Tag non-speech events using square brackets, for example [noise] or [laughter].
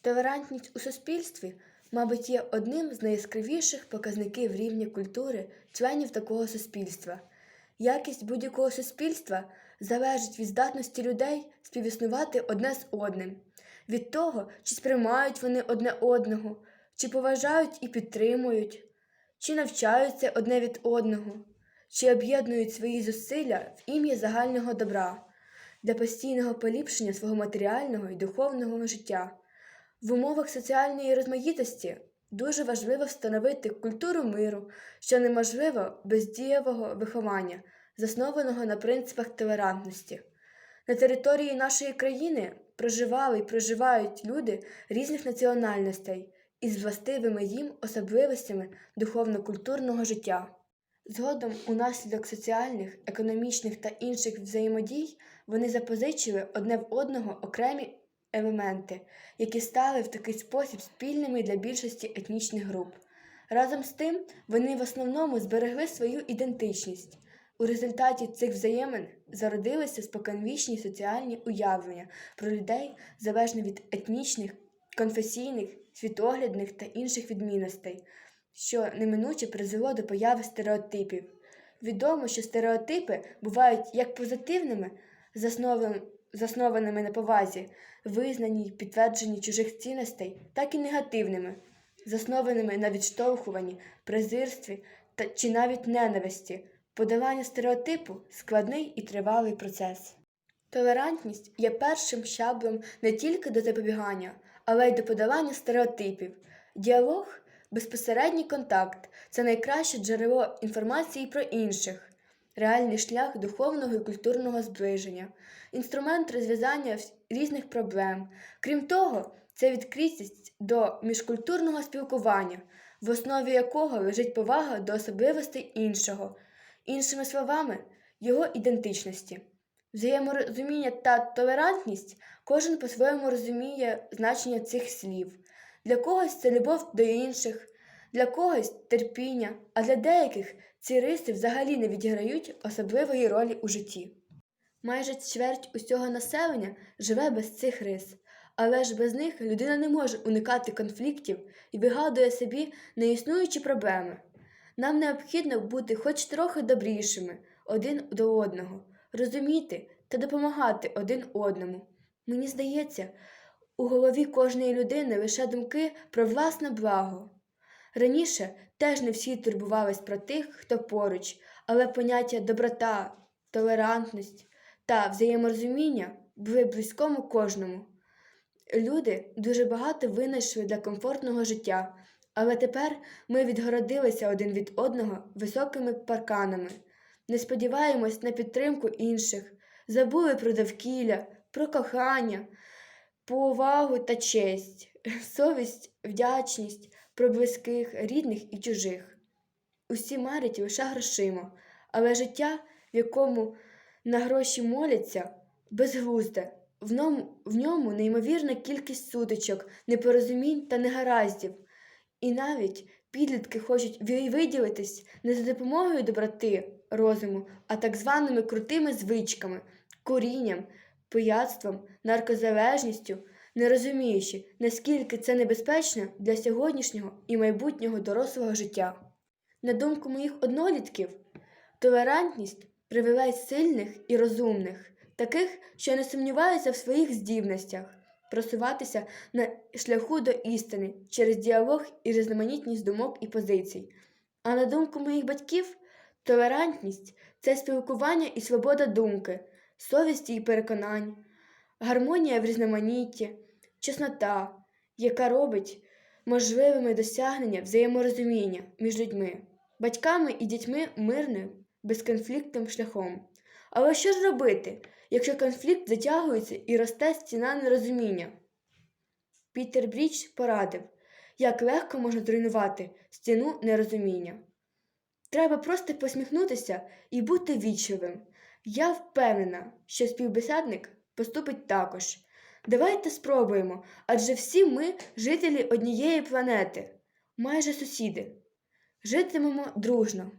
Толерантність у суспільстві, мабуть, є одним з найяскравіших показників рівня культури членів такого суспільства. Якість будь-якого суспільства залежить від здатності людей співіснувати одне з одним, від того, чи сприймають вони одне одного, чи поважають і підтримують, чи навчаються одне від одного, чи об'єднують свої зусилля в ім'я загального добра для постійного поліпшення свого матеріального і духовного життя. В умовах соціальної розмаїтості дуже важливо встановити культуру миру, що неможливо без дієвого виховання, заснованого на принципах толерантності. На території нашої країни проживали і проживають люди різних національностей із властивими їм особливостями духовно-культурного життя. Згодом, унаслідок соціальних, економічних та інших взаємодій, вони запозичили одне в одного окремі елементи, які стали в такий спосіб спільними для більшості етнічних груп. Разом з тим, вони в основному зберегли свою ідентичність. У результаті цих взаємин зародилися споконвічні соціальні уявлення про людей залежно від етнічних, конфесійних, світоглядних та інших відмінностей, що неминуче призвело до появи стереотипів. Відомо, що стереотипи бувають як позитивними, заснованими, заснованими на повазі, визнанні й підтвердженні чужих цінностей, так і негативними, заснованими на відштовхуванні, презирстві та чи навіть ненависті. Подолання стереотипу складний і тривалий процес. Толерантність є першим щаблем не тільки до запобігання, але й до подолання стереотипів. Діалог, безпосередній контакт це найкраще джерело інформації про інших, реальний шлях духовного і культурного зближення, інструмент розв'язання різних проблем. Крім того, це відкритість до міжкультурного спілкування, в основі якого лежить повага до особливостей іншого, іншими словами, його ідентичності. Взаєморозуміння та толерантність кожен по-своєму розуміє значення цих слів. Для когось це любов до інших, для когось терпіння, а для деяких ці риси взагалі не відіграють особливої ролі у житті. Майже чверть усього населення живе без цих рис, але ж без них людина не може уникати конфліктів і вигадує собі неіснуючі проблеми. Нам необхідно бути хоч трохи добрішими один до одного, розуміти та допомагати один одному. Мені здається, у голові кожної людини лише думки про власне благо. Раніше теж не всі турбувались про тих, хто поруч, але поняття доброта, толерантність та взаєморозуміння були близькому кожному. Люди дуже багато винайшли для комфортного життя, але тепер ми відгородилися один від одного високими парканами, не сподіваємось на підтримку інших, забули про довкілля, про кохання, повагу та честь, [laughs] совість, вдячність про близьких, рідних і чужих. Усі марять лише грошима, але життя, в якому на гроші моляться, безглузде. В ньому, в ньому неймовірна кількість сутичок, непорозумінь та негараздів. І навіть підлітки хочуть виділитись не за допомогою доброти, розуму, а так званими крутими звичками, курінням, пияцтвом, наркозалежністю, не розуміючи, наскільки це небезпечно для сьогоднішнього і майбутнього дорослого життя. На думку моїх однолітків, толерантність привела сильних і розумних, таких, що не сумніваються в своїх здібностях, просуватися на шляху до істини через діалог і різноманітність думок і позицій. А на думку моїх батьків, толерантність це спілкування і свобода думки, совісті і переконань, гармонія в різноманітті, чеснота, яка робить можливими досягнення взаєморозуміння між людьми, батьками і дітьми мирним, безконфліктним шляхом. Але що ж робити, якщо конфлікт затягується і росте стіна нерозуміння? Пітер Бріч порадив, як легко можна зруйнувати стіну нерозуміння. Треба просто посміхнутися і бути вічливим. Я впевнена, що співбесідник поступить також. Давайте спробуємо, адже всі ми жителі однієї планети, майже сусіди. Житимемо дружно.